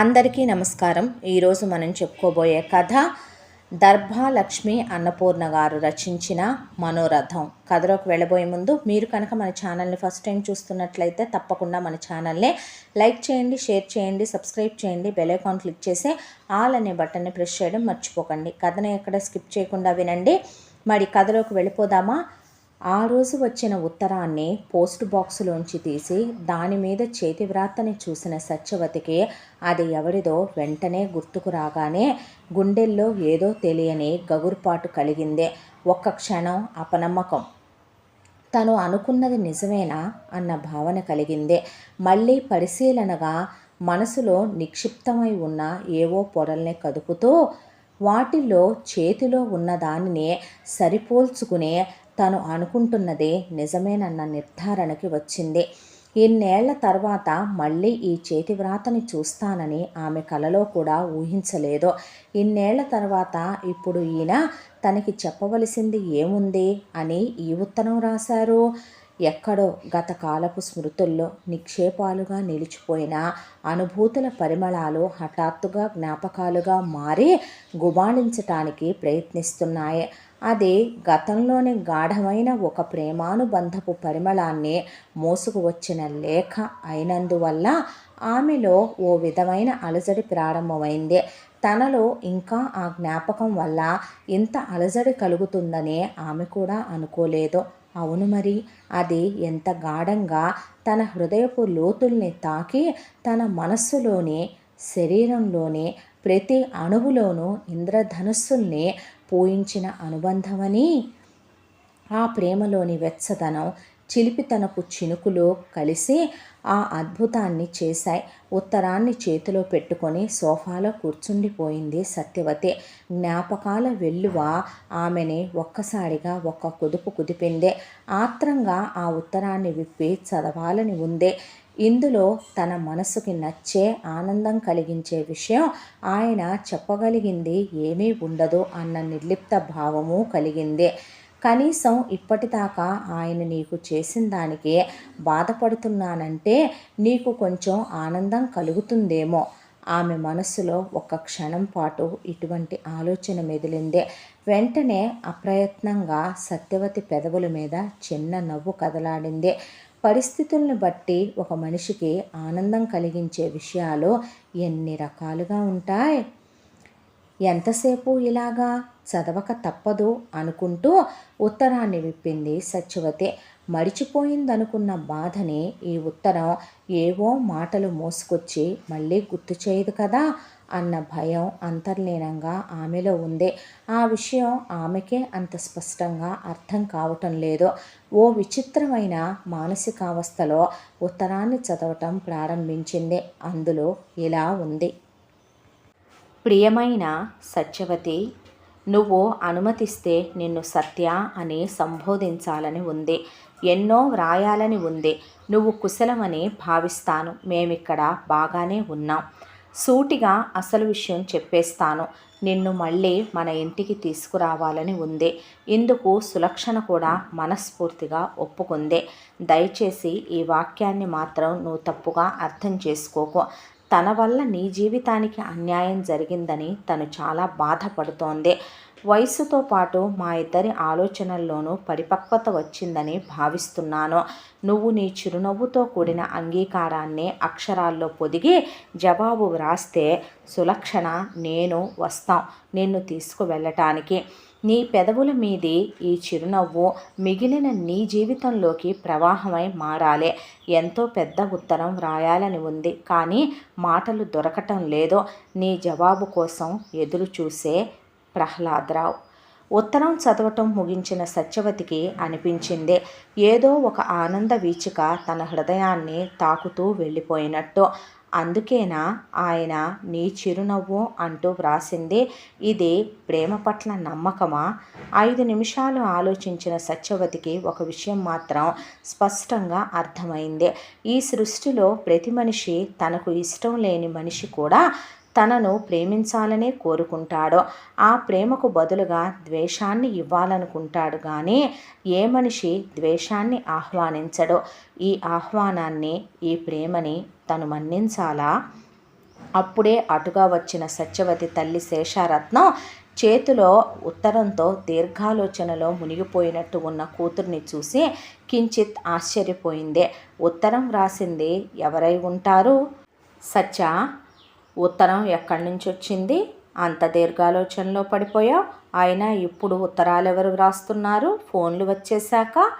అందరికీ నమస్కారం. ఈరోజు మనం చెప్పుకోబోయే కథ దర్భాలక్ష్మి అన్నపూర్ణ గారు రచించిన మనోరథం. కథలోకి వెళ్ళబోయే ముందు మీరు కనుక మన ఛానల్ని ఫస్ట్ టైం చూస్తున్నట్లయితే తప్పకుండా మన ఛానల్ని లైక్ చేయండి షేర్ చేయండి సబ్స్క్రైబ్ చేయండి బెల్ ఐకాన్ క్లిక్ చేసి ఆల్ అనే బటన్ని ప్రెస్ చేయడం మర్చిపోకండి. కథను ఎక్కడ స్కిప్ చేయకుండా వినండి. మరి కథలోకి వెళ్ళిపోదామా? ఆ రోజు వచ్చిన ఉత్తరాన్ని పోస్ట్ బాక్సులోంచి తీసి దాని మీద చేతి వ్రాతని చూసిన సత్యవతికి అది ఎవరిదో వెంటనే గుర్తుకు రాగానే గుండెల్లో ఏదో తెలియని గగురుపాటు కలిగిందే. ఒక్క క్షణం అపనమ్మకం. తను అనుకున్నది నిజమేనా అన్న భావన కలిగిందే. మళ్ళీ పరిశీలనగా మనసులో నిక్షిప్తమై ఉన్న ఏవో పొరల్ని కదుపుతూ వాటిల్లో చేతిలో ఉన్న దానిని సరిపోల్చుకునే తను అనుకుంటున్నదే నిజమేనన్న నిర్ధారణకి వచ్చింది. ఇన్నేళ్ళ తర్వాత మళ్ళీ ఈ చేతి వ్రాతని చూస్తానని ఆమె కలలో కూడా ఊహించలేదు. ఇన్నేళ్ళ తర్వాత ఇప్పుడు ఈయన తనకి చెప్పవలసింది ఏముంది అని ఈ ఉత్తరం రాశారు. ఎక్కడో గత కాలపు స్మృతుల్లో నిక్షేపాలుగా నిలిచిపోయిన అనుభూతుల పరిమళాలు హఠాత్తుగా జ్ఞాపకాలుగా మారి గుబాళించటానికి ప్రయత్నిస్తున్నాయి. అది గతంలోని గాఢమైన ఒక ప్రేమానుబంధపు పరిమళాన్ని మోసుకువచ్చిన లేఖ అయినందువల్ల ఆమెలో ఓ విధమైన అలజడి ప్రారంభమైంది. తనలో ఇంకా ఆ జ్ఞాపకం వల్ల ఇంత అలజడి కలుగుతుందని ఆమె కూడా అనుకోలేదు. అవును మరి అది ఎంత గాఢంగా తన హృదయపు లోతుల్ని తాకి తన మనస్సులోని శరీరంలోని ప్రతి అణువులోనూ ఇంద్రధనుస్సుల్ని పోయించిన అనుబంధమని ఆ ప్రేమలోని వెచ్చదనం చిలిపితనపు చినుకులు కలిసి ఆ అద్భుతాన్ని చేశాయి. ఉత్తరాన్ని చేతిలో పెట్టుకొని సోఫాలో కూర్చుండిపోయింది సత్యవతి. జ్ఞాపకాల వెల్లువ ఆమెని ఒక్కసారిగా ఒక్క కుదుపు కుదిపిందే. ఆత్రంగా ఆ ఉత్తరాన్ని విప్పి చదవాలని ఉందే. ఇందులో తన మనసుకి నచ్చే ఆనందం కలిగించే విషయం ఆయన చెప్పగలిగింది ఏమీ ఉండదు అన్న నిర్లిప్త భావము కలిగింది. కనీసం ఇప్పటిదాకా ఆయన నీకు చేసిన దానికి బాధపడుతున్నానంటే నీకు కొంచెం ఆనందం కలుగుతుందేమో. ఆమె మనస్సులో ఒక క్షణం పాటు ఇటువంటి ఆలోచన మెదిలిందే. వెంటనే అప్రయత్నంగా సత్యవతి పెదవుల మీద చిన్న నవ్వు కదలాడింది. పరిస్థితులను బట్టి ఒక మనిషికి ఆనందం కలిగించే విషయాలు ఎన్ని రకాలుగా ఉంటాయి? ఎంతసేపు ఇలాగా చదవక తప్పదు అనుకుంటూ ఉత్తరాన్ని విప్పింది సత్యవతి. మడిచిపోయిందనుకున్న బాధని ఈ ఉత్తరం ఏవో మాటలు మోసుకొచ్చి మళ్ళీ గుర్తు చేయదు కదా? అన్న భయం అంతర్లీనంగా ఆమెలో ఉంది. ఆ విషయం ఆమెకే అంత స్పష్టంగా అర్థం కావటం లేదు. ఓ విచిత్రమైన మానసికావస్థలో ఉత్తరాన్ని చదవటం ప్రారంభించింది. అందులో ఇలా ఉంది. ప్రియమైన సత్యవతి నువ్వు అనుమతిస్తే నిన్ను సత్య అని సంబోధించాలని ఉంది. ఎన్నో వ్రాయాలని ఉంది. నువ్వు కుశలమని భావిస్తాను. మేమిక్కడ బాగానే ఉన్నాం. సూటిగా అసలు విషయం చెప్పేస్తాను. నిన్ను మళ్ళీ మన ఇంటికి తీసుకురావాలని ఉంది. ఇందుకు సులక్షణ కూడా మనస్ఫూర్తిగా ఒప్పుకుందే. దయచేసి ఈ వాక్యాన్ని మాత్రం నువ్వు తప్పుగా అర్థం చేసుకోకు. తన వల్ల నీ జీవితానికి అన్యాయం జరిగిందని తను చాలా బాధపడుతోంది. వయసుతో పాటు మా ఇద్దరి ఆలోచనల్లోనూ పరిపక్వత వచ్చిందని భావిస్తున్నాను. నువ్వు నీ చిరునవ్వుతో కూడిన అంగీకారాన్ని అక్షరాల్లో పొదిగి జవాబు వ్రాస్తే సులక్షణ నేను వస్తాం నిన్ను తీసుకువెళ్ళటానికి. నీ పెదవుల మీది ఈ చిరునవ్వు మిగిలిన నీ జీవితంలోకి ప్రవాహమై మారాలే. ఎంతో పెద్ద ఉత్తరం వ్రాయాలని ఉంది కానీ మాటలు దొరకటం లేదో. నీ జవాబు కోసం ఎదురు చూసే ప్రహ్లాదరావు. ఉత్తరం చదవటం ముగించిన సత్యవతికి అనిపించిందే. ఏదో ఒక ఆనంద వీచిక తన హృదయాన్ని తాకుతూ వెళ్ళిపోయినట్టు. అందుకేనా ఆయన నీ చిరునవ్వు అంటూ వ్రాసింది. ఇది ప్రేమ పట్ల నమ్మకమా? ఐదు నిమిషాలు ఆలోచించిన సత్యవతికి ఒక విషయం మాత్రం స్పష్టంగా అర్థమైంది. ఈ సృష్టిలో ప్రతి మనిషి తనకు ఇష్టం లేని మనిషి కూడా తనను ప్రేమించాలనే కోరుకుంటాడో ఆ ప్రేమకు బదులుగా ద్వేషాన్ని ఇవ్వాలనుకుంటాడు కానీ ఏ మనిషి ద్వేషాన్ని ఆహ్వానించడో. ఈ ఆహ్వానాన్ని ఈ ప్రేమని తను మన్నించాలా? అప్పుడే అటుగా వచ్చిన సత్యవతి తల్లి శేషారత్నం చేతిలో ఉత్తరంతో దీర్ఘాలోచనలో మునిగిపోయినట్టు ఉన్న కూతుర్ని చూసి కించిత్ ఆశ్చర్యపోయింది. ఉత్తరం రాసింది ఎవరై ఉంటారు? సత్య ఉత్తరం ఎక్కడి నుంచి వచ్చింది? అంత దీర్ఘాలోచనలో పడిపోయావు. అయినా ఇప్పుడు ఉత్తరాలు ఎవరు వ్రాస్తున్నారు? ఫోన్లు వచ్చేశాక?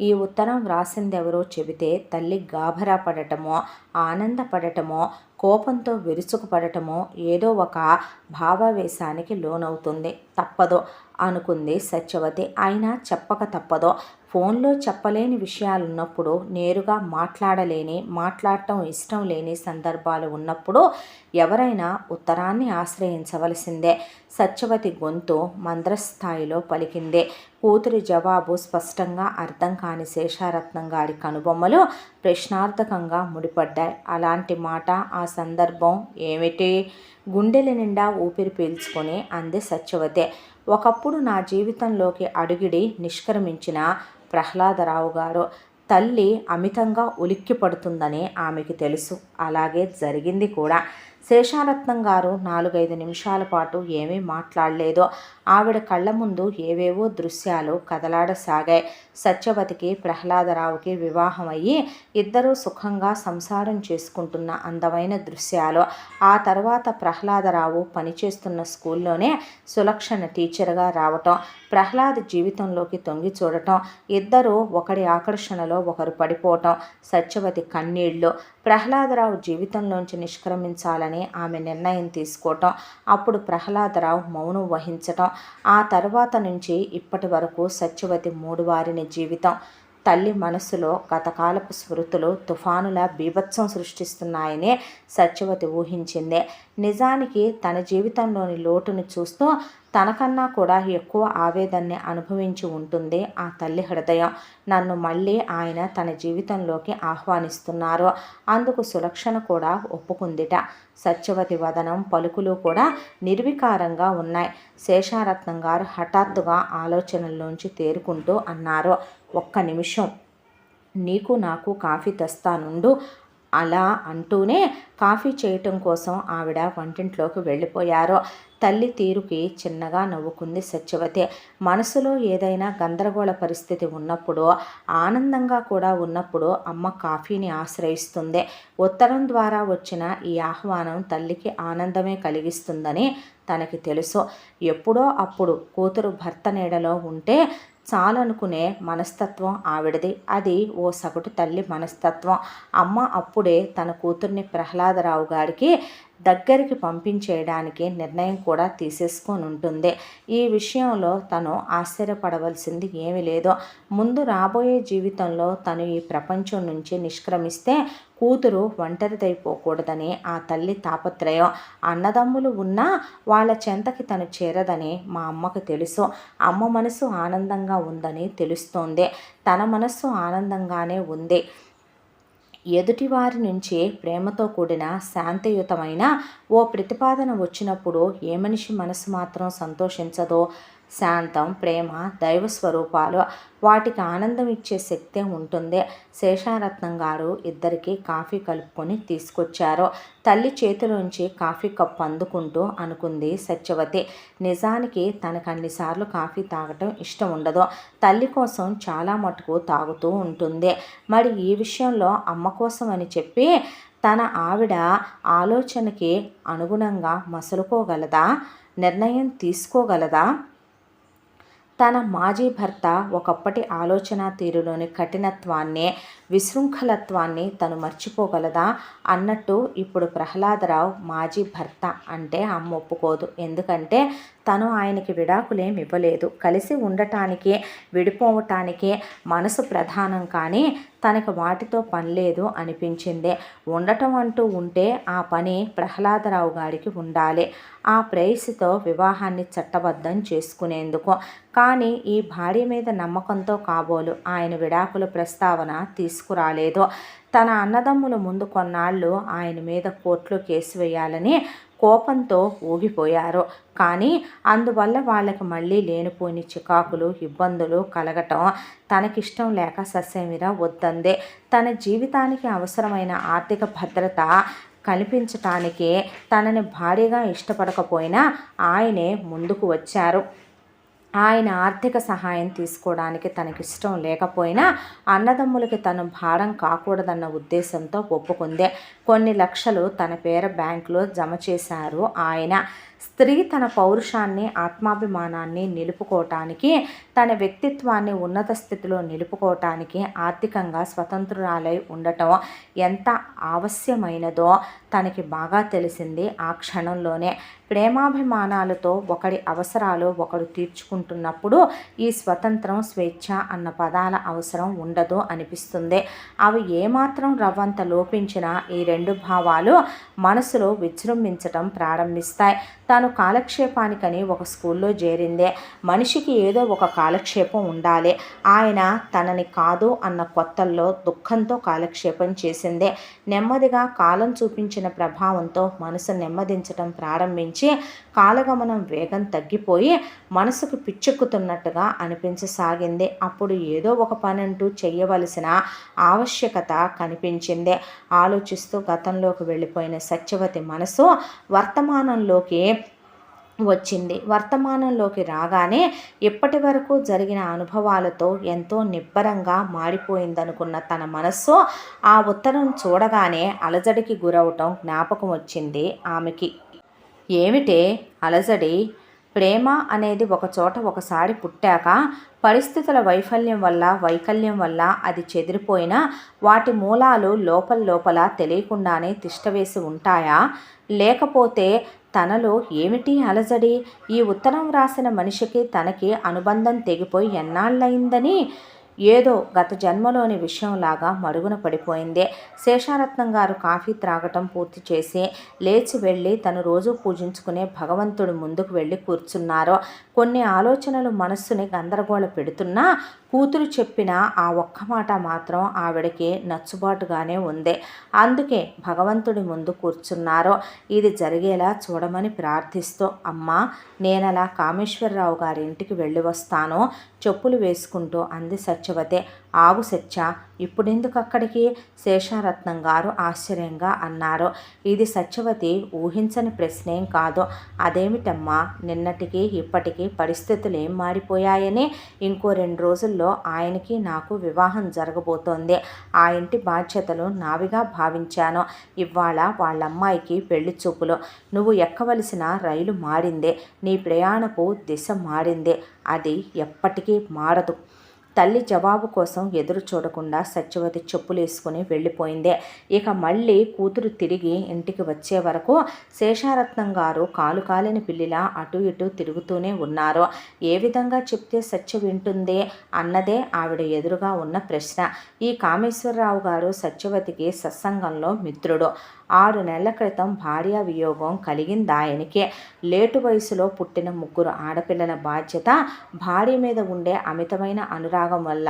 ఈ ఉత్తరం వ్రాసింది ఎవరో చెబితే తల్లి గాభరా పడటమో ఆనందపడటమో కోపంతో విరుచుకుపడటమో ఏదో ఒక భావావేశానికి లోనవుతుంది. తప్పదో అనుకుంది సత్యవతి. అయినా చెప్పక తప్పదో. ఫోన్లో చెప్పలేని విషయాలు ఉన్నప్పుడు నేరుగా మాట్లాడలేని మాట్లాడటం ఇష్టం లేని సందర్భాలు ఉన్నప్పుడు ఎవరైనా ఉత్తరాన్ని ఆశ్రయించవలసిందే. సత్యవతి గొంతు మంద్రస్థాయిలో పలికిందే. కూతురి జవాబు స్పష్టంగా అర్థం కాని శేషారత్నం గారి కనుబొమ్మలు ప్రశ్నార్థకంగా ముడిపడ్డాయి. అలాంటి మాట ఆ సందర్భం ఏమిటి? గుండెల నిండా ఊపిరి పీల్చుకొని అంది సత్యవతే. ఒకప్పుడు నా జీవితంలోకి అడుగిడి నిష్క్రమించిన ప్రహ్లాదరావు గారు తల్లి అమితంగా ఉలిక్కిపడుతుందని ఆమెకి తెలుసు. అలాగే జరిగింది కూడా. శేషారత్నం గారు నాలుగైదు నిమిషాల పాటు ఏమీ మాట్లాడలేదు. ఆవిడ కళ్ళ ముందు ఏవేవో దృశ్యాలు కదలాడసాగాయి. సత్యవతికి ప్రహ్లాదరావుకి వివాహం అయ్యి ఇద్దరూ సుఖంగా సంసారం చేసుకుంటున్న అందమైన దృశ్యాలు. ఆ తర్వాత ప్రహ్లాదరావు పనిచేస్తున్న స్కూల్లోనే సులక్షణ టీచర్గా రావటం ప్రహ్లాద్ జీవితంలోకి తొంగి చూడటం ఇద్దరూ ఒకడి ఆకర్షణలో ఒకరు పడిపోవటం సత్యవతి కన్నీళ్ళు ప్రహ్లాదరావు జీవితంలోంచి నిష్క్రమించాలని ఆమె నిర్ణయం తీసుకోవటం అప్పుడు ప్రహ్లాదరావు మౌనం వహించటం. ఆ తర్వాత నుంచి ఇప్పటి వరకు సత్యవతి మూడు వారిని జీవితం. తల్లి మనస్సులో గతకాలపు స్మృతులు తుఫానుల బీభత్సం సృష్టిస్తున్నాయనే సత్యవతి ఊహించిందే. నిజానికి తన జీవితంలోని లోటును చూస్తూ తనకన్నా కూడా ఎక్కువ ఆవేదన్ని అనుభవించి ఉంటుంది ఆ తల్లి హృదయం. నన్ను మళ్ళీ ఆయన తన జీవితంలోకి ఆహ్వానిస్తున్నారు. అందుకు సులక్షణ కూడా ఒప్పుకుందిట. సత్యవతి వదనం పలుకులు కూడా నిర్వికారంగా ఉన్నాయి. శేషారత్నం గారు హఠాత్తుగా ఆలోచనల్లోంచి తేరుకుంటూ అన్నారు. ఒక్క నిమిషం. నీకు నాకు కాఫీ తెస్తానుండు. అలా అంటూనే కాఫీ చేయటం కోసం ఆవిడ వంటింట్లోకి వెళ్ళిపోయారు. తల్లి తీరుకి చిన్నగా నవ్వుకుంది సత్యవతి. మనసులో ఏదైనా గందరగోళ పరిస్థితి ఉన్నప్పుడు ఆనందంగా కూడా ఉన్నప్పుడు అమ్మ కాఫీని ఆశ్రయిస్తుంది. ఉత్తరం ద్వారా వచ్చిన ఈ ఆహ్వానం తల్లికి ఆనందమే కలిగిస్తుందని తనకి తెలుసు. ఎప్పుడో అప్పుడు కూతురు భర్త నీడలో ఉంటే చాలనుకునే మనస్తత్వం ఆవిడది. అది ఓ సగటు తల్లి మనస్తత్వం. అమ్మ అప్పుడే తన కూతుర్ని ప్రహ్లాదరావు గారికి దగ్గరికి పంపించేయడానికి నిర్ణయం కూడా తీసేసుకొని ఉంటుంది ఈ విషయంలో తను ఆశ్చర్యపడవలసింది ఏమీ లేదు. ముందు రాబోయే జీవితంలో తను ఈ ప్రపంచం నుంచి నిష్క్రమిస్తే కూతురు ఒంటరిదైపోకూడదని ఆ తల్లి తాపత్రయం. అన్నదమ్ములు ఉన్నా వాళ్ళ చెంతకి తను చేరదని మా అమ్మకు తెలుసు. అమ్మ మనసు ఆనందంగా ఉందని తెలుస్తోంది. తన మనస్సు ఆనందంగానే ఉంది. ఎదుటివారి నుంచి ప్రేమతో కూడిన శాంతియుతమైన ఓ ప్రతిపాదన వచ్చినప్పుడు ఏ మనిషి మనసు మాత్రం సంతోషించదో శాంతం ప్రేమ దైవ స్వరూపాలు వాటికి ఆనందం ఇచ్చే శక్తే ఉంటుంది. శేషారత్నం గారు ఇద్దరికి కాఫీ కలుపుకొని తీసుకొచ్చారు. తల్లి చేతిలోంచి కాఫీ కప్పు అందుకుంటూ అనుకుంది సత్యవతి. నిజానికి తనకు అన్నిసార్లు కాఫీ తాగటం ఇష్టం ఉండదు. తల్లి కోసం చాలా మటుకు తాగుతూ ఉంటుంది. మరి ఈ విషయంలో అమ్మ కోసం అని చెప్పి తన ఆవిడ ఆలోచనకి అనుగుణంగా మసలుకోగలదా? నిర్ణయం తీసుకోగలదా? తన మాజీ భర్త ఒకప్పటి ఆలోచన తీరులోని కఠినత్వాన్ని విశృంఖలత్వాన్ని తను మర్చిపోగలదా? అన్నట్టు ఇప్పుడు ప్రహ్లాదరావు మాజీ భర్త అంటే అమ్మ ఒప్పుకోదు. ఎందుకంటే తను ఆయనకి విడాకులేం ఇవ్వలేదు. కలిసి ఉండటానికి విడిపోవటానికి మనసు ప్రధానం కానీ తనకు వాటితో పని లేదు అనిపించింది. ఉండటం అంటూ ఉంటే ఆ పని ప్రహ్లాదరావు గారికి ఉండాలి. ఆ ప్రేయసితో వివాహాన్ని చట్టబద్ధం చేసుకునేందుకు. కానీ ఈ భార్య మీద నమ్మకంతో కాబోలు. ఆయన విడాకుల ప్రస్తావన తీసుకురాలేదో. తన అన్నదమ్ముల ముందు కొన్నాళ్ళు ఆయన మీద కోర్టులో కేసు వేయాలని కోపంతో ఊగిపోయారు. కానీ అందువల్ల వాళ్ళకి మళ్ళీ లేనిపోని చికాకులు ఇబ్బందులు కలగటం తనకిష్టం లేక ససేమిర వద్దందే. తన జీవితానికి అవసరమైన ఆర్థిక భద్రత కనిపించటానికి తనని భారీగా ఇష్టపడకపోయినా ఆయనే ముందుకు వచ్చారు. ఆయన ఆర్థిక సహాయం తీసుకోవడానికి తనకిష్టం లేకపోయినా అన్నదమ్ములకి తను భారం కాకూడదన్న ఉద్దేశంతో ఒప్పుకుందే. కొన్ని లక్షలు తన పేర బ్యాంకులో జమ చేశారు. ఆయన స్త్రీ తన పౌరుషాన్ని ఆత్మాభిమానాన్ని నిలుపుకోవటానికి తన వ్యక్తిత్వాన్ని ఉన్నత స్థితిలో నిలుపుకోవటానికి ఆర్థికంగా స్వతంత్రురాలై ఉండటం ఎంత ఆవశ్యమైనదో తనకి బాగా తెలిసింది ఆ క్షణంలోనే. ప్రేమాభిమానాలతో ఒకడి అవసరాలు ఒకడు తీర్చుకుంటున్నప్పుడు ఈ స్వతంత్రం స్వేచ్ఛ అన్న పదాల అవసరం ఉండదు అనిపిస్తుంది. అవి ఏమాత్రం రవ్వంత లోపించినా ఈ రెండు భావాలు మనసులో విజృంభించటం ప్రారంభిస్తాయి. తాను కాలక్షేపానికని ఒక స్కూల్లో చేరిందే. మనిషికి ఏదో ఒక కాలక్షేపం ఉండాలి. ఆయన తనని కాదు అన్న కొత్తల్లో దుఃఖంతో కాలక్షేపం చేసిందే. నెమ్మదిగా కాలం చూపించిన ప్రభావంతో మనసు నెమ్మదించటం ప్రారంభించి కాలగమనం వేగం తగ్గిపోయి మనసుకు పిచ్చెక్కుతున్నట్టుగా అనిపించసాగింది. అప్పుడు ఏదో ఒక పని అంటూ చేయవలసిన ఆవశ్యకత కనిపించింది. ఆలోచిస్తూ గతంలోకి వెళ్ళిపోయిన సత్యవతి మనసు వర్తమానంలోకి వచ్చింది. వర్తమానంలోకి రాగానే ఇప్పటి వరకు జరిగిన అనుభవాలతో ఎంతో నిబ్బరంగా మారిపోయిందనుకున్న తన మనస్సు ఆ ఉత్తరం చూడగానే అలజడికి గురవటం జ్ఞాపకం వచ్చింది ఆమెకి. ఏమిటే? అలజడి. ప్రేమ అనేది ఒక చోట ఒకసారి పుట్టాక పరిస్థితుల వైఫల్యం వల్ల వైకల్యం వల్ల అది చెదిరిపోయినా వాటి మూలాలు లోపల లోపల తెలియకుండానే తిష్టవేసి ఉంటాయా? లేకపోతే తనలో ఏమిటి అలజడి? ఈ ఉత్తరం వ్రాసిన మనిషికి తనకి అనుబంధం తెగిపోయి ఎన్నాళ్ళయిందని ఏదో గత జన్మలోని విషయంలాగా మరుగున పడిపోయిందే. శేషారత్నం గారు కాఫీ త్రాగటం పూర్తి చేసి లేచి వెళ్ళి తను రోజు పూజించుకునే భగవంతుడు ముందుకు వెళ్ళి కూర్చున్నారు. కొన్ని ఆలోచనలు మనస్సుని గందరగోళ పెడుతున్నా కూతురు చెప్పిన ఆ ఒక్క మాట మాత్రం ఆవిడకి నచ్చుబాటుగానే ఉంది. అందుకే భగవంతుడి ముందు కూర్చున్నారు. ఇది జరిగేలా చూడమని ప్రార్థిస్తూ అమ్మా నేనలా కామేశ్వరరావు గారి ఇంటికి వెళ్ళి వస్తాను. చెప్పులు వేసుకుంటూ అంది సత్యవతి. ఆగు సత్య ఇప్పుడెందుకు అక్కడికి? శేషారత్నం గారు ఆశ్చర్యంగా అన్నారు. ఇది సత్యవతి ఊహించని ప్రశ్నేం కాదు. అదేమిటమ్మా? నిన్నటికి ఇప్పటికీ పరిస్థితులు ఏం మారిపోయాయని? ఇంకో రెండు రోజుల్లో ఆయనకి నాకు వివాహం జరగబోతోంది. ఆ ఇంటి బాధ్యతలు నావిగా భావించాను. ఇవాళ వాళ్ళమ్మాయికి పెళ్ళి చూపులు. నువ్వు ఎక్కవలసిన రైలు మారిందే. నీ ప్రయాణపు దిశ మారిందే. అది ఎప్పటికీ మారదు. తల్లి జవాబు కోసం ఎదురు చూడకుండా సత్యవతి చెప్పులేసుకుని వెళ్ళిపోయిందే. ఇక మళ్ళీ కూతురు తిరిగి ఇంటికి వచ్చే వరకు శేషారత్నం గారు కాలు కాలిన పిల్లిలా అటు ఇటు తిరుగుతూనే ఉన్నారు. ఏ విధంగా చెప్తే సత్య వింటుంది అన్నదే ఆవిడ ఎదురుగా ఉన్న ప్రశ్న. ఈ కామేశ్వరరావు గారు సత్యవతికి సత్సంగంలో మిత్రుడు. ఆరు నెలల క్రితం భార్య వియోగం కలిగింది ఆయనకే లేటు వయసులో పుట్టిన ముగ్గురు ఆడపిల్లల బాధ్యత భార్య మీద ఉండే అమితమైన అనురాగం వల్ల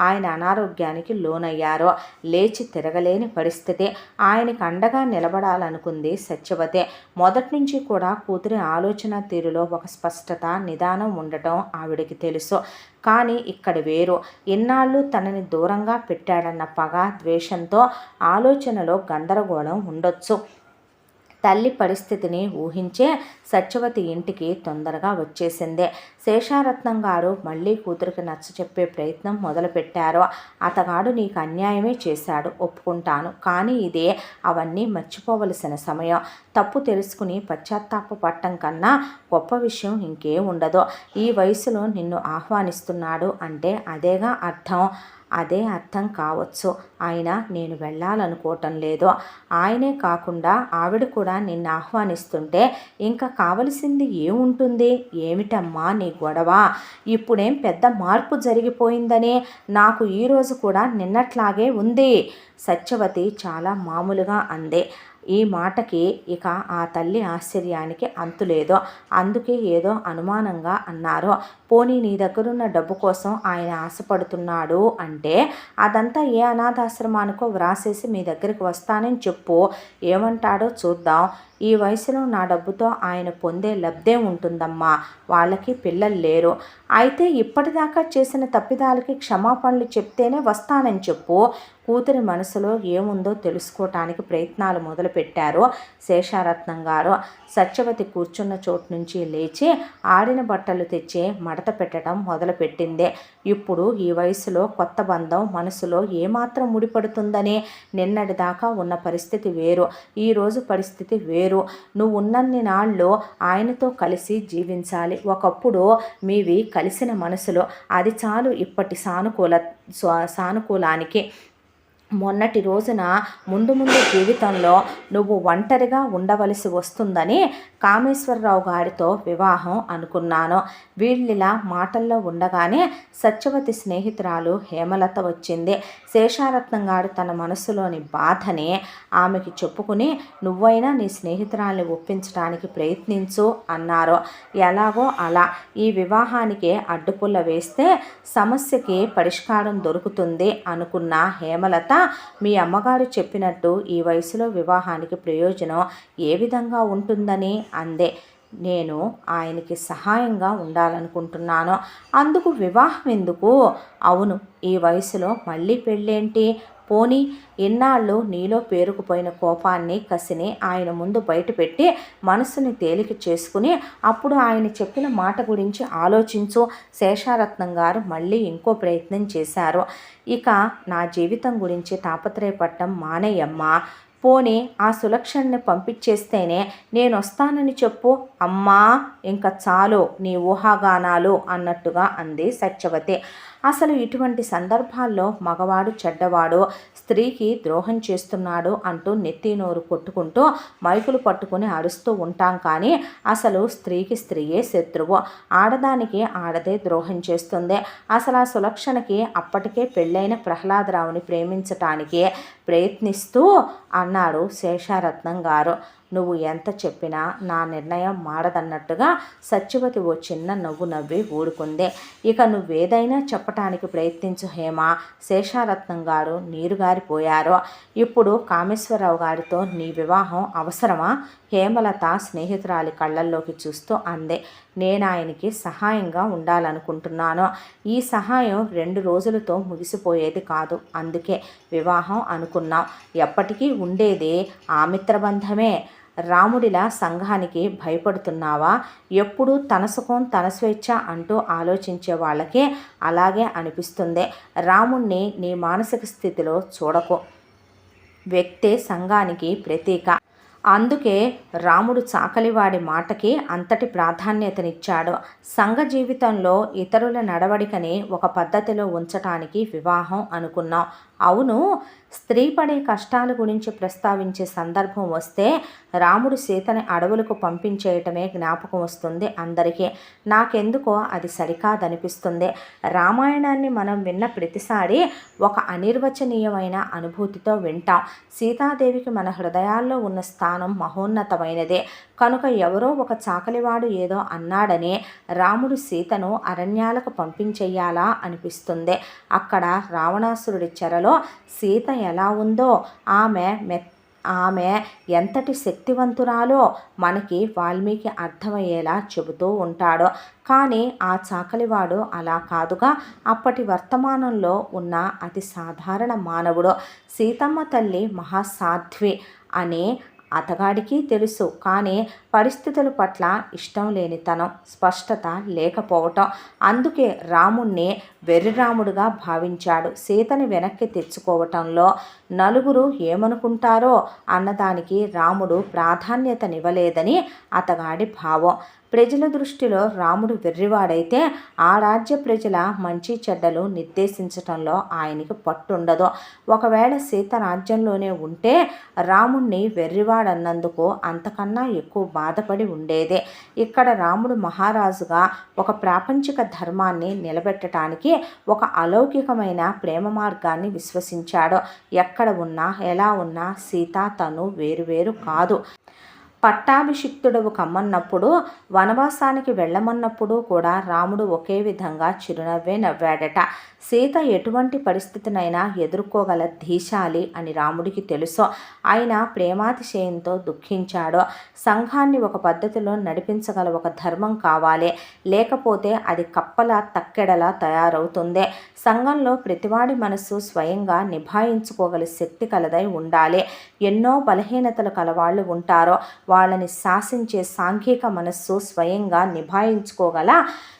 ఆయన అనారోగ్యానికి లోనయ్యారు. లేచి తిరగలేని పరిస్థితి. ఆయనకు అండగా నిలబడాలనుకుంది సత్యవతి. మొదటి నుంచి కూడా కూతురి ఆలోచన తీరులో ఒక స్పష్టత నిదానం ఉండటం ఆవిడకి తెలుసు. కానీ ఇక్కడ వేరు. ఇన్నాళ్ళు తనని దూరంగా పెట్టాడన్న పగ ద్వేషంతో ఆలోచనలో గందరగోళం ఉండొచ్చు. తల్లి పరిస్థితిని ఊహించే సత్యవతి ఇంటికి తొందరగా వచ్చేసిందే. శేషారత్నం గారు మళ్ళీ కూతురికి నచ్చ చెప్పే ప్రయత్నం మొదలుపెట్టారు. అతగాడు నీకు అన్యాయమే చేశాడు ఒప్పుకుంటాను. కానీ ఇదే అవన్నీ మర్చిపోవలసిన సమయం. తప్పు తెలుసుకుని పశ్చాత్తాపడటం కన్నా గొప్ప విషయం ఇంకే ఉండదు. ఈ వయసులో నిన్ను ఆహ్వానిస్తున్నాడు అంటే అదేగా అర్థం. అదే అర్థం కావచ్చు. ఆయన నేను వెళ్ళాలనుకోవటం లేదు. ఆయనే కాకుండా ఆవిడ కూడా నిన్ను ఆహ్వానిస్తుంటే ఇంకా కావలసింది ఏముంటుంది? ఏమిటమ్మా నీ గొడవ. ఇప్పుడేం పెద్ద మార్పు జరిగిపోయిందనే నాకు ఈరోజు కూడా నిన్నట్లాగే ఉంది. సత్యవతి చాలా మామూలుగా అందే. ఈ మాటకి ఇక ఆ తల్లి ఆశ్చర్యానికి అంతులేదో అందుకే ఏదో అనుమానంగా అన్నారు. పోనీ నీ దగ్గరున్న డబ్బు కోసం ఆయన ఆశపడుతున్నాడు అంటే అదంతా ఏ అనాథాశ్రమానికో వ్రాసేసి మీ దగ్గరికి వస్తానని చెప్పు. ఏమంటాడో చూద్దాం. ఈ వయసులో నా డబ్బుతో ఆయన పొందే లబ్ధే ఉంటుందమ్మా. వాళ్ళకి పిల్లలు లేరు. అయితే ఇప్పటిదాకా చేసిన తప్పిదాలకి క్షమాపణలు చెప్తేనే వస్తానని చెప్పు. కూతురి మనసులో ఏముందో తెలుసుకోవటానికి ప్రయత్నాలు మొదలుపెట్టారు శేషారత్నం గారు. సత్యవతి కూర్చున్న చోటు నుంచి లేచి ఆడిన బట్టలు తెచ్చి మడత పెట్టడం మొదలుపెట్టింది. ఇప్పుడు ఈ వయసులో కొత్త బంధం మనసులో ఏమాత్రం ముడిపడుతుందని నిన్నటిదాకా ఉన్న పరిస్థితి వేరు. ఈరోజు పరిస్థితి వేరు. నువ్వు ఉన్నన్ని నాళ్ళు ఆయనతో కలిసి జీవించాలి. ఒకప్పుడు మీవి కలిసిన మనసులో అది చాలు ఇప్పటి సానుకూల సానుకూలానికి మొన్నటి రోజున ముందు ముందు జీవితంలో నువ్వు ఒంటరిగా ఉండవలసి వస్తుందని కామేశ్వరరావు గారితో వివాహం అనుకున్నాను. వీళ్ళిలా మాటల్లో ఉండగానే సత్యవతి స్నేహితురాలు హేమలత వచ్చింది. శేషారత్నం గారు తన మనసులోని బాధని ఆమెకి చెప్పుకుని నువ్వైనా నీ స్నేహితురాల్ని ఒప్పించడానికి ప్రయత్నించు అన్నారు. ఎలాగో అలా ఈ వివాహానికి అడ్డుపుల్ల వేస్తే సమస్యకి పరిష్కారం దొరుకుతుంది అనుకున్న హేమలత మీ అమ్మగారు చెప్పినట్టు ఈ వయసులో వివాహానికి ప్రయోజనం ఏ విధంగా ఉంటుందని అందే. నేను ఆయనకి సహాయంగా ఉండాలనుకుంటున్నాను. అందుకు వివాహం ఎందుకు? అవును ఈ వయసులో మళ్ళీ పెళ్ళేంటి? పోని ఇన్నాళ్ళు నీలో పేరుకుపోయిన కోపాన్ని కసిని ఆయన ముందు బయటపెట్టి మనసుని తేలిక చేసుకుని అప్పుడు ఆయన చెప్పిన మాట గురించి ఆలోచించు. శేషారత్నం గారు మళ్ళీ ఇంకో ప్రయత్నం చేశారు. ఇక నా జీవితం గురించి తాపత్రయపడటం మానేయమ్మా. పోనీ ఆ సులక్షణ్ని పంపించేస్తేనే నేను వస్తానని చెప్పు. అమ్మా ఇంకా చాలు నీ ఊహాగానాలు అన్నట్టుగా అంది సత్యవతి. అసలు ఇటువంటి సందర్భాల్లో మగవాడు చెడ్డవాడు స్త్రీకి ద్రోహం చేస్తున్నాడు అంటూ నెత్తి నోరు కొట్టుకుంటూ మైకులు పట్టుకుని అరుస్తూ ఉంటాం కానీ అసలు స్త్రీకి స్త్రీయే శత్రువు. ఆడదానికి ఆడదే ద్రోహం చేస్తుంది. అసలు ఆ సులక్షణకి అప్పటికే పెళ్ళైన ప్రహ్లాదరావుని ప్రేమించటానికి ప్రయత్నిస్తూ అన్నాడు శేషారత్నం గారు. నువ్వు ఎంత చెప్పినా నా నిర్ణయం మారదన్నట్టుగా సత్యవతి ఓ చిన్న నవ్వు నవ్వి ఊడుకుంది ఇక నువ్వేదైనా చెప్పటానికి ప్రయత్నించు హేమ. శేషారత్నం గారు నీరుగారిపోయారు. ఇప్పుడు కామేశ్వరరావు గారితో నీ వివాహం అవసరమా? హేమలత స్నేహితురాలి కళ్ళల్లోకి చూస్తూ అందే. నేను ఆయనకి సహాయంగా ఉండాలనుకుంటున్నాను. ఈ సహాయం రెండు రోజులతో ముగిసిపోయేది కాదు. అందుకే వివాహం అనుకున్నాం. ఎప్పటికీ ఉండేది. ఆ మిత్రబంధమే. రాముడిలా సంఘానికి భయపడుతున్నావా? ఎప్పుడు తన సుఖం తన స్వేచ్ఛ అంటూ ఆలోచించే వాళ్ళకే అలాగే అనిపిస్తుంది. రాముణ్ణి నీ మానసిక స్థితిలో చూడకు. వ్యక్తే సంఘానికి ప్రతీక. అందుకే రాముడు చాకలివాడి మాటకి అంతటి ప్రాధాన్యతనిచ్చాడు. సంఘ జీవితంలో ఇతరుల నడవడికని ఒక పద్ధతిలో ఉంచటానికి వివాహం అనుకున్నాం. అవును స్త్రీ పడే కష్టాల గురించి ప్రస్తావించే సందర్భం వస్తే రాముడు సీతని అడవులకు పంపించేయటమే జ్ఞాపకం వస్తుంది అందరికీ. నాకెందుకో అది సరికాదనిపిస్తుంది. రామాయణాన్ని మనం విన్న ప్రతిసారి ఒక అనిర్వచనీయమైన అనుభూతితో వింటాం. సీతాదేవికి మన హృదయాల్లో ఉన్న స్థానం మహోన్నతమైనదే. కనుక ఎవరో ఒక చాకలివాడు ఏదో అన్నాడని రాముడు సీతను అరణ్యాలకు పంపించేయాలా అనిపిస్తుంది. అక్కడ రావణాసురుడి చెరలో సీత ఎలా ఉందో ఆమె మెత్త ఆమె ఎంతటి శక్తివంతురాలో మనకి వాల్మీకి అర్థమయ్యేలా చెబుతూ ఉంటాడు. కానీ ఆ చాకలివాడు అలా కాదుగా. అప్పటి వర్తమానంలో ఉన్న అతి సాధారణ మానవుడు సీతమ్మ తల్లి మహాసాధ్వి అని అతగాడికి తెలుసు. కానీ పరిస్థితుల పట్ల ఇష్టం లేనితనం స్పష్టత లేకపోవటం. అందుకే రాముణ్ణి వెర్రిరాముడుగా భావించాడు. సీతని వెనక్కి తెచ్చుకోవటంలో నలుగురు ఏమనుకుంటారో అన్నదానికి రాముడు ప్రాధాన్యతనివ్వలేదని అతగాడి భావం. ప్రజల దృష్టిలో రాముడు వెర్రివాడైతే ఆ రాజ్య ప్రజల మంచి చెడ్డలు నిర్దేశించటంలో ఆయనకి పట్టుండదు. ఒకవేళ సీత రాజ్యంలోనే ఉంటే రాముణ్ణి వెర్రివాడన్నందుకు అంతకన్నా ఎక్కువ బాధపడి ఉండేదే. ఇక్కడ రాముడు మహారాజుగా ఒక ప్రాపంచిక ధర్మాన్ని నిలబెట్టడానికి ఒక అలౌకికమైన ప్రేమ మార్గాన్ని విశ్వసించాడు. ఎక్కడ ఉన్నా ఎలా ఉన్నా సీత తను వేరువేరు కాదు. పట్టాభిషిక్తుడవు కమ్మన్నప్పుడు వనవాసానికి వెళ్ళమన్నప్పుడు కూడా రాముడు ఒకే విధంగా చిరునవ్వే నవ్వాడట. సీత ఎటువంటి పరిస్థితినైనా ఎదుర్కోగల ధీశాలి అని రాముడికి తెలుసు. ఆయన ప్రేమాతిశయంతో దుఃఖించాడు. సంఘాన్ని ఒక పద్ధతిలో నడిపించగల ఒక ధర్మం కావాలి. లేకపోతే అది కప్పల తక్కెడలా తయారవుతుంది. సంఘంలో ప్రతివాడి మనస్సు స్వయంగా నిభాయించుకోగల శక్తి కలదై ఉండాలి. ఎన్నో బలహీనతలు కలవాళ్ళు ఉంటారో వాళ్ళని శాసించే సాంఘిక మనస్సు స్వయంగా నిభాయించుకోగల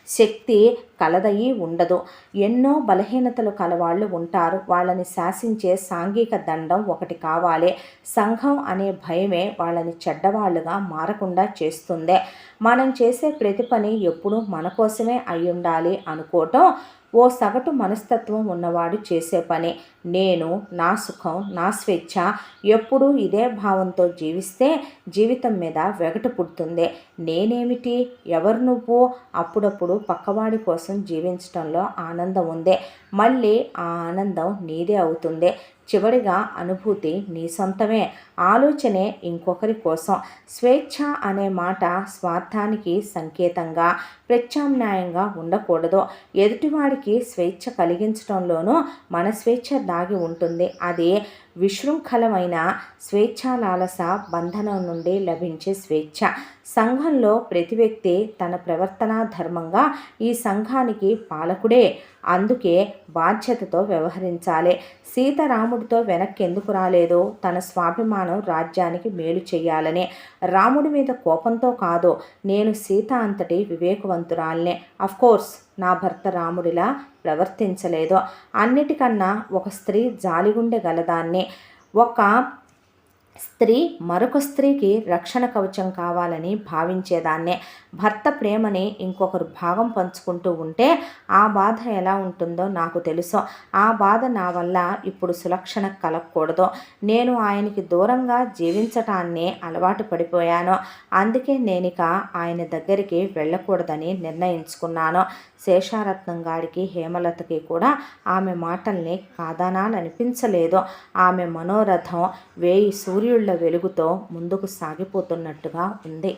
శక్తి కలదయి ఉండదు. ఎన్నో బలహీనతలు కలవాళ్ళు ఉంటారు. వాళ్ళని శాసించే సాంఘిక దండం ఒకటి కావాలి. సంఘం అనే భయమే వాళ్ళని చెడ్డవాళ్ళుగా మారకుండా చేస్తుంది. మనం చేసే ప్రతి పని ఎప్పుడూ మన కోసమే అయ్యుండాలి ఉండాలి అనుకోవటం ఓ సగటు మనస్తత్వం ఉన్నవాడు చేసే పని. నేను నా సుఖం నా స్వేచ్ఛ ఎప్పుడూ ఇదే భావంతో జీవిస్తే జీవితం మీద వెగట పుడుతుంది. నేనేమిటి? ఎవరు నువ్వు? అప్పుడప్పుడు పక్కవాడి కోసం జీవించడంలో ఆనందం ఉంది. మళ్ళీ ఆ ఆనందం నీదే అవుతుంది. చివరిగా అనుభూతి నీ సొంతమే. ఆలోచనే ఇంకొకరి కోసం. స్వేచ్ఛ అనే మాట స్వార్థానికి సంకేతంగా ప్రత్యామ్నాయంగా ఉండకూడదు. ఎదుటివాడికి స్వేచ్ఛ కలిగించడంలోనూ మన స్వేచ్ఛ దాగి ఉంటుంది. అది విశృంఖలమైన స్వేచ్ఛాలాలస బంధనం నుండి లభించే స్వేచ్ఛ. సంఘంలో ప్రతి వ్యక్తి తన ప్రవర్తన ధర్మంగా ఈ సంఘానికి పాలకుడే. అందుకే బాధ్యతతో వ్యవహరించాలి. సీతారాముడితో వెనక్కి ఎందుకు రాలేదు? తన స్వాభిమానం రాజ్యానికి మేలు చేయాలనే. రాముడి మీద కోపంతో కాదు నేను సీత అంతటి వివేకవంతురాలనే. కోర్స్ నా భర్త రాముడిలా ప్రవర్తించలేదు. అన్నిటికన్నా ఒక స్త్రీ జాలిగుండె గలదాన్ని. ఒక స్త్రీ మరొక స్త్రీకి రక్షణ కవచం కావాలని భావించేదాన్నే. భర్త ప్రేమని ఇంకొకరు భాగం పంచుకుంటూ ఉంటే ఆ బాధ ఎలా ఉంటుందో నాకు తెలుసు. ఆ బాధ నా వల్ల ఇప్పుడు సులక్షణ కలగకూడదు. నేను ఆయనకి దూరంగా జీవించటాన్ని అలవాటు పడిపోయాను. అందుకే నేనిక ఆయన దగ్గరికి వెళ్ళకూడదని నిర్ణయించుకున్నాను. శేషారత్నం గాడికి హేమలతకి కూడా ఆమె మాటల్ని కాదనాలనిపించలేదు. ఆమె మనోరథం వేయి సూర్యుళ్ళ వెలుగుతో ముందుకు సాగిపోతున్నట్టుగా ఉంది.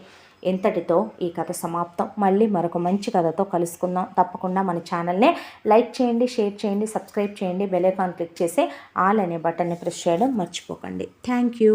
ఇంతటితో ఈ కథ సమాప్తం. మళ్ళీ మరొక మంచి కథతో కలుసుకుందాం. తప్పకుండా మన ఛానల్ని లైక్ చేయండి షేర్ చేయండి సబ్స్క్రైబ్ చేయండి బెల్ ఐకాన్ క్లిక్ చేసి ఆల్ అనే బటన్ని ప్రెస్ చేయడం మర్చిపోకండి. Thank you.